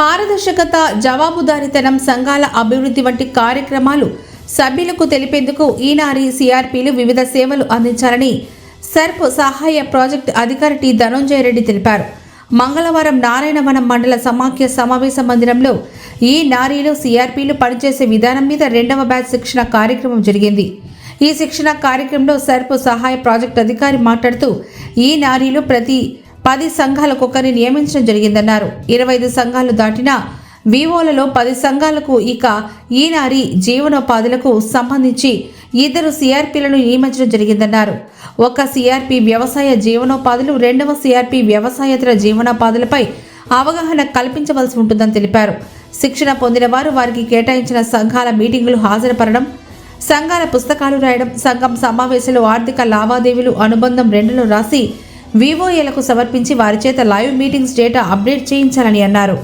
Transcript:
పారదర్శకత జవాబుదారీతనం సంఘాల అభివృద్ధి వంటి కార్యక్రమాలు సభ్యులకు తెలిపేందుకు ఈనారి సిఆర్పీలు వివిధ సేవలు అందించాలని సర్ప్ సహాయ ప్రాజెక్ట్ అధికారి టి ధనంజయ రెడ్డి తెలిపారు. మంగళవారం నారాయణవనం మండల సమాఖ్య సమావేశ మందిరంలో ఈ నారీలు సిఆర్పీలు పనిచేసే విధానం మీద రెండవ బ్యాచ్ శిక్షణ కార్యక్రమం జరిగింది. ఈ శిక్షణ కార్యక్రమంలో సర్ప్ సహాయ ప్రాజెక్ట్ అధికారి మాట్లాడుతూ ఈ నారీలు ప్రతి పది సంఘాలకు ఒకరిని నియమించడం జరిగిందన్నారు. ఇరవై ఐదు సంఘాలు దాటిన వివోలలో పది సంఘాలకు ఇక ఈ నారి జీవనోపాధులకు సంబంధించి ఇద్దరు సిఆర్పీలను నియమించడం జరిగిందన్నారు. ఒక సిఆర్పి వ్యవసాయ జీవనోపాధులు రెండవ సిఆర్పి వ్యవసాయేతర జీవనోపాధులపై అవగాహన కల్పించవలసి ఉంటుందని తెలిపారు. శిక్షణ పొందిన వారు వారికి కేటాయించిన సంఘాల మీటింగులు హాజరుపడడం సంఘాల పుస్తకాలు రాయడం సంఘం సమావేశాలు ఆర్థిక లావాదేవీలు అనుబంధం రెండులో రాసి వివోఏలకు సమర్పించి వారి చేత లైవ్ మీటింగ్స్ డేటా అప్డేట్ చేయించాలని అన్నారు.